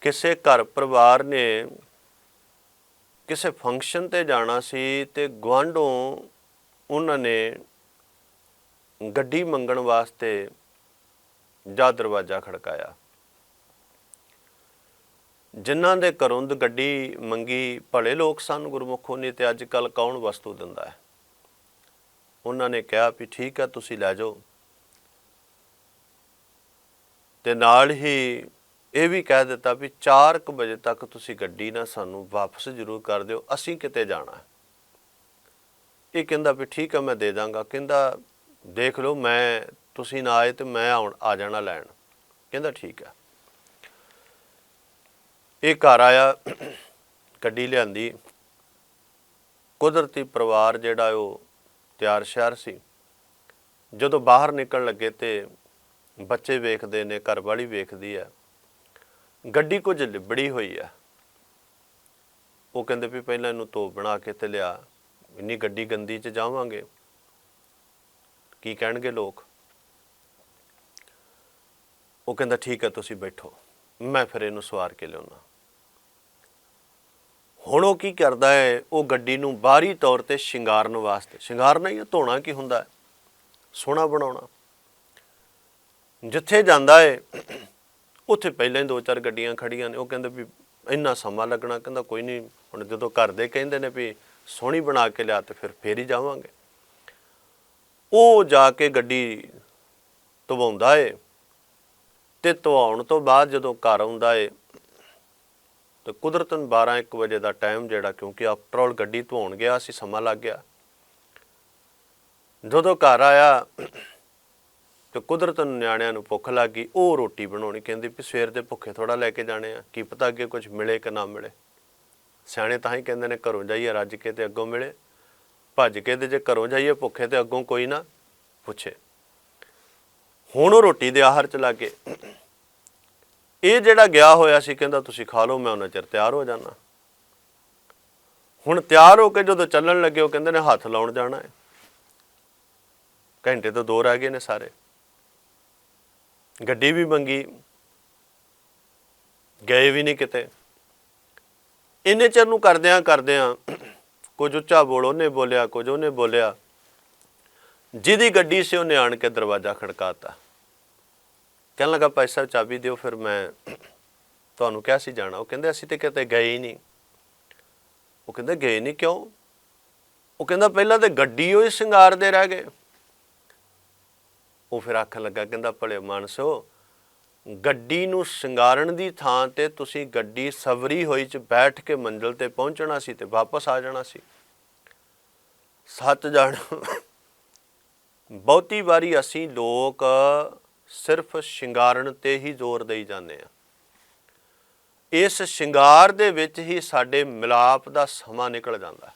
ਕਿਸੇ ਘਰ ਪਰਿਵਾਰ ਨੇ ਕਿਸੇ ਫੰਕਸ਼ਨ ਤੇ ਜਾਣਾ ਸੀ ਤੇ ਗਵਾਂਢੋਂ ਉਹਨਾਂ ਨੇ ਗੱਡੀ ਮੰਗਣ ਵਾਸਤੇ ਜਾ ਦਰਵਾਜ਼ਾ ਖੜਕਾਇਆ। ਜਿਨ੍ਹਾਂ ਦੇ ਘਰੋਂ ਗੱਡੀ ਮੰਗੀ, ਭਲੇ ਲੋਕ ਸਨ ਗੁਰਮੁਖੋ ਨੇ ਤੇ ਅੱਜ ਕੱਲ ਕੌਣ ਵਸਤੂ ਦਿੰਦਾ ਹੈ? ਉਹਨਾਂ ਨੇ ਕਿਹਾ ਵੀ ਠੀਕ ਹੈ, ਤੁਸੀਂ ਲੈ ਜਾਓ। ਤੇ ਨਾਲ ਹੀ ਇਹ ਵੀ ਕਹਿ ਦਿੱਤਾ ਵੀ 4:00 ਵਜੇ ਤੱਕ ਤੁਸੀਂ ਗੱਡੀ ਨਾ ਸਾਨੂੰ ਵਾਪਸ ਜ਼ਰੂਰ ਕਰ ਦਿਓ, ਅਸੀਂ ਕਿਤੇ ਜਾਣਾ ਇਹ ਕਹਿੰਦਾ ਵੀ ਠੀਕ ਹੈ, ਮੈਂ ਦੇ ਦਾਂਗਾ। ਕਹਿੰਦਾ, ਦੇਖ ਲਓ, ਮੈਂ, ਤੁਸੀਂ ਨਾ ਆਏ ਤੇ ਮੈਂ ਆਉਣ, ਆ ਜਾਣਾ ਲੈਣ। ਕਹਿੰਦਾ ਠੀਕ ਹੈ। ਇਹ ਘਰ ਆਇਆ, ਗੱਡੀ ਲਿਆਂਦੀ। ਕੁਦਰਤੀ ਪਰਿਵਾਰ ਜਿਹੜਾ ਉਹ ਤਿਆਰ ਸ਼ਹਿਰ ਸੀ। ਜਦੋਂ ਬਾਹਰ ਨਿਕਲਣ ਲੱਗੇ ਤੇ ਬੱਚੇ ਵੇਖਦੇ ਨੇ, ਘਰ ਵਾਲੀ ਵੇਖਦੀ ਹੈ। ਗੱਡੀ ਕੁਝ ਲਿਬੜੀ ਹੋਈ ਹੈ ਉਹ ਕਹਿੰਦੇ ਵੀ ਪਹਿਲਾਂ ਇਹਨੂੰ ਧੋ ਬਣਾ ਕੇ ਤੇ ਲਿਆ। ਇੰਨੀ ਗੱਡੀ ਗੰਦੀ ਚ ਜਾਵਾਂਗੇ। ਕੀ ਕਹਿਣਗੇ ਲੋਕ? ਉਹ ਕਹਿੰਦਾ ਠੀਕ ਹੈ ਤੁਸੀਂ ਬੈਠੋ। ਮੈਂ ਫਿਰ ਇਹਨੂੰ ਸਵਾਰ ਕੇ ਲਿਆਉਣਾ ਹੁਣ ਉਹ ਕੀ ਕਰਦਾ ਹੈ ਉਹ ਗੱਡੀ ਨੂੰ ਬਾਹਰੀ ਤੌਰ ਤੇ ਸ਼ਿੰਗਾਰਨ ਵਾਸਤੇ। ਸ਼ਿੰਗਾਰਨਾ ਹੀ ਹੈ, ਧੋਣਾ ਕੀ ਹੁੰਦਾ ਹੈ ਸੋਹਣਾ ਬਣਾਉਣਾ। ਜਿੱਥੇ ਜਾਂਦਾ ਹੈ ਉੱਥੇ ਪਹਿਲਾਂ ਹੀ ਦੋ ਚਾਰ ਗੱਡੀਆਂ ਖੜੀਆਂ ਨੇ, ਉਹ ਕਹਿੰਦੇ ਵੀ ਇੰਨਾ ਸਮਾਂ ਲੱਗਣਾ, ਕਹਿੰਦਾ ਕੋਈ ਨਹੀਂ, ਹੁਣ ਜਦੋਂ ਘਰ ਦੇ ਕਹਿੰਦੇ ਨੇ ਵੀ ਸੋਹਣੀ ਬਣਾ ਕੇ ਲਿਆ ਤੇ ਫਿਰ ਫੇਰ ਹੀ ਜਾਵਾਂਗੇ। ਉਹ ਜਾ ਕੇ ਗੱਡੀ ਧਵਾਉਂਦਾ ਏ ਤੇ ਧਵਾਉਣ ਤੋਂ ਬਾਅਦ ਜਦੋਂ ਘਰ ਆਉਂਦਾ ਏ ਤੇ ਕੁਦਰਤਨ 12 1 ਵਜੇ ਦਾ ਟਾਈਮ ਜਿਹੜਾ, ਕਿਉਂਕਿ ਆਫਟਰ ਆਲ ਗੱਡੀ ਧਵਾਉਣ ਗਿਆ ਸੀ ਸਮਾਂ ਲੱਗ ਗਿਆ। ਜਦੋਂ ਘਰ ਆਇਆ ਤੇ ਕੁਦਰਤਨ ਨਿਆਣਿਆਂ ਨੂੰ ਭੁੱਖ ਲੱਗ ਗਈ ਉਹ ਰੋਟੀ ਬਣਾਉਣੀ, ਕਹਿੰਦੀ ਵੀ ਸਵੇਰ ਦੇ ਭੁੱਖੇ ਥੋੜਾ ਲੈ ਕੇ ਜਾਣੇ ਆ, ਕੀ ਪਤਾ ਅੱਗੇ ਕੁਝ ਮਿਲੇ ਕਿ ਨਾ ਮਿਲੇ। ਸਿਆਣੇ ਤਾਂ ਹੀ ਕਹਿੰਦੇ ਨੇ ਘਰੋਂ ਜਾਈਏ, ਰੱਜ ਕੇ ਤੇ ਅੱਗੋਂ ਮਿਲੇ। ਭੱਜ ਕੇ ਤੇ ਜੇ ਘਰੋਂ ਜਾਈਏ ਭੁੱਖੇ ਤੇ ਅੱਗੋਂ ਕੋਈ ਨਾ ਪੁੱਛੇ। ਹੁਣ ਉਹ ਰੋਟੀ ਦੇ ਆਹਰ ਚ ਲੱਗੇ। ਇਹ ਜਿਹੜਾ ਗਿਆ ਹੋਇਆ ਸੀ, ਕਹਿੰਦਾ ਤੁਸੀਂ ਖਾ ਲਓ, ਮੈਂ ਉਹਨਾਂ ਚਿਰ ਤਿਆਰ ਹੋ ਜਾਣਾ। ਹੁਣ ਤਿਆਰ ਹੋ ਕੇ ਜਦੋਂ ਚੱਲਣ ਲੱਗੇ, ਉਹ ਕਹਿੰਦੇ ਨੇ ਹੱਥ ਲਾਉਣ ਜਾਣਾ ਹੈ। ਘੰਟੇ ਤੋਂ ਦੋ ਰਹਿ ਗਏ ਨੇ ਸਾਰੇ। ਗੱਡੀ ਵੀ ਮੰਗੀ, ਗਏ ਵੀ ਨਹੀਂ ਕਿਤੇ। ਇੰਨੇ ਚਿਰ ਨੂੰ ਕਰਦਿਆਂ ਕਰਦਿਆਂ ਕੁਝ ਉੱਚਾ ਬੋਲ ਉਹਨੇ ਬੋਲਿਆ, ਕੁਝ ਉਹਨੇ ਬੋਲਿਆ। ਜਿਹਦੀ ਗੱਡੀ ਸੀ ਉਹਨੇ ਆਣ ਕੇ ਦਰਵਾਜ਼ਾ ਖੜਕਾਤਾ। ਕਹਿਣ ਲੱਗਾ, ਭਾਈ ਸਾਹਿਬ, ਚਾਬੀ ਦਿਓ, ਫਿਰ ਮੈਂ ਤੁਹਾਨੂੰ ਕਿਹਾ ਸੀ ਜਾਣਾ। ਉਹ ਕਹਿੰਦੇ, ਅਸੀਂ ਤੇ ਕਿਤੇ ਗਏ ਹੀ ਨਹੀਂ। ਉਹ ਕਹਿੰਦੇ, ਗਏ ਨਹੀਂ ਕਿਉਂ? ਉਹ ਕਹਿੰਦਾ, ਪਹਿਲਾਂ ਤੇ ਗੱਡੀ ਹੋਈ ਸ਼ਿੰਗਾਰ ਦੇ ਰਹਿ ਗਏ। ਉਹ ਫਿਰ ਆਖਣ ਲੱਗਾ, ਕਹਿੰਦਾ, ਭਲੇ ਮਾਨਸੋ, ਗੱਡੀ ਨੂੰ ਸ਼ਿੰਗਾਰਨ ਦੀ ਥਾਂ ਤੇ ਤੁਸੀਂ ਗੱਡੀ ਸਵਰੀ ਹੋਈ ਚ ਬੈਠ ਕੇ ਮੰਜ਼ਲ ਤੇ ਪਹੁੰਚਣਾ ਸੀ ਤੇ ਵਾਪਸ ਆ ਜਾਣਾ ਸੀ ਸੱਤ ਜਾਣ, ਬਹੁਤੀ ਵਾਰੀ ਅਸੀਂ ਲੋਕ ਸਿਰਫ ਸ਼ਿੰਗਾਰਨ ਤੇ ਹੀ ਜ਼ੋਰ ਦੇਈ ਜਾਂਦੇ ਆ ਇਸ ਸ਼ਿੰਗਾਰ ਦੇ ਵਿੱਚ ਹੀ ਸਾਡੇ ਮਿਲਾਪ ਦਾ ਸਮਾਂ ਨਿਕਲ ਜਾਂਦਾ ਹੈ।